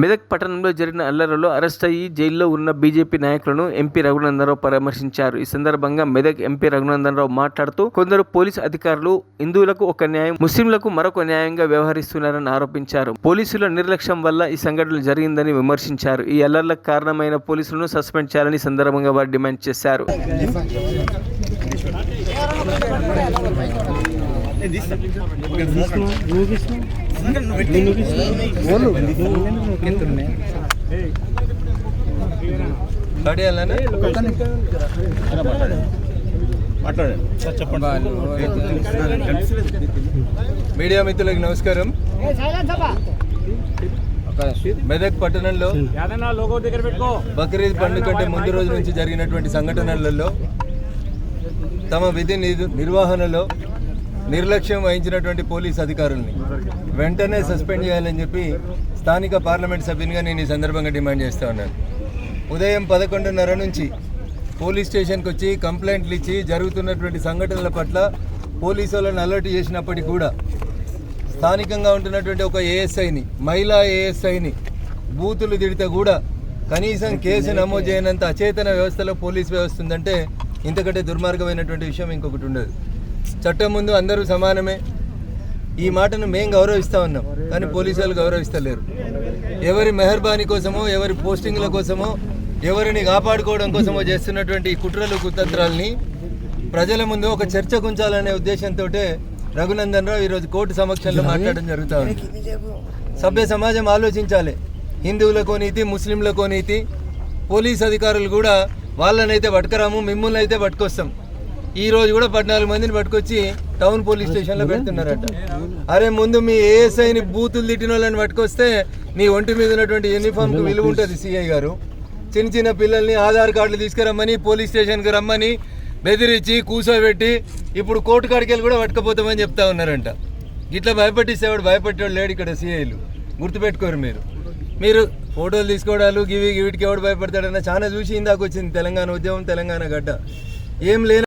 మెదక్ పట్టణంలో జరిగిన అల్లర్లలో అరెస్ట్ అయ్యి జైల్లో ఉన్న బీజేపీ నాయకులను ఎంపీ రఘునందనరావు పరామర్శించారు. ఈ సందర్భంగా మెదక్ ఎంపీ రఘునందనరావు మాట్లాడుతూ కొందరు పోలీసు అధికారులు హిందువులకు ఒక న్యాయం ముస్లింలకు మరొక న్యాయంగా వ్యవహరిస్తున్నారని ఆరోపించారు. పోలీసుల నిర్లక్ష్యం వల్ల ఈ సంఘటన జరిగిందని విమర్శించారు. ఈ అల్లర్లకు కారణమైన పోలీసులను సస్పెండ్ చేయాలని సందర్భంగా వారు డిమాండ్ చేశారు. మీడియా మిత్రులకు నమస్కారం. మెదక్ పట్టణంలో బక్రీద్ పండుగ కంటే ముందు రోజు నుంచి జరిగినటువంటి సంఘటనలలో తమ విధి నిర్వహణలో నిర్లక్ష్యం వహించినటువంటి పోలీస్ అధికారుల్ని వెంటనే సస్పెండ్ చేయాలని చెప్పి స్థానిక పార్లమెంట్ సభ్యునిగా నేను ఈ సందర్భంగా డిమాండ్ చేస్తూ ఉన్నాను. ఉదయం పదకొండున్నర నుంచి పోలీస్ స్టేషన్కి వచ్చి కంప్లైంట్లు ఇచ్చి జరుగుతున్నటువంటి సంఘటనల పట్ల పోలీసు వాళ్ళని అలర్ట్ చేసినప్పటికీ కూడా స్థానికంగా ఉంటున్నటువంటి ఒక ఏఎస్ఐని మహిళా ఏఎస్ఐని బూతులు తిడితే కూడా కనీసం కేసు నమోదు చేయనంత అచేతన వ్యవస్థలో పోలీస్ వ్యవస్థ ఉందంటే ఇంతకంటే దుర్మార్గమైనటువంటి విషయం ఇంకొకటి ఉండదు. చట్టం ముందు అందరూ సమానమే. ఈ మాటను మేము గౌరవిస్తూ ఉన్నాం కానీ పోలీసు వాళ్ళు గౌరవిస్తలేరు. ఎవరి మెహర్బానీ కోసమో ఎవరి పోస్టింగ్ల కోసమో ఎవరిని కాపాడుకోవడం కోసమో చేస్తున్నటువంటి ఈ కుట్రలు కుతంత్రాలని ప్రజల ముందు ఒక చర్చ ఉంచాలనే ఉద్దేశంతో రఘునందన్ రావు ఈరోజు కోర్టు సమక్షంలో మాట్లాడడం జరుగుతూ ఉంది. సభ్య సమాజం ఆలోచించాలి. హిందువులకో నీతి ముస్లింలకో నీతి పోలీస్ అధికారులు కూడా వాళ్ళనైతే పట్టుకురాము మిమ్మల్ని అయితే పట్టుకొస్తాం. ఈ రోజు కూడా పద్నాలుగు మందిని పట్టుకొచ్చి టౌన్ పోలీస్ స్టేషన్లో పెడుతున్నారట. అరే ముందు మీ ఏఎస్ఐని బూతులు తిట్టిన వాళ్ళని పట్టుకొస్తే నీ ఒంటి మీద ఉన్నటువంటి యూనిఫామ్కి విలువ ఉంటుంది సిఐ గారు. చిన్న చిన్న పిల్లల్ని ఆధార్ కార్డులు తీసుకురమ్మని పోలీస్ స్టేషన్కి రమ్మని బెదిరించి కూర్చోబెట్టి ఇప్పుడు కోర్టు కాడికి వెళ్ళి కూడా పట్టుకపోతామని చెప్తా ఉన్నారంట. ఇట్లా భయపట్టిస్తేవాడు భయపెట్టేవాడు లేడు ఇక్కడ సిఐలు గుర్తుపెట్టుకోరు మీరు. మీరు ఫోటోలు తీసుకోవడాలు గివి వీటికి ఎవడు భయపడతాడన్న చాలా చూసి ఇందాక వచ్చింది తెలంగాణ ఉద్యమం తెలంగాణ గడ్డ. ఏం లేని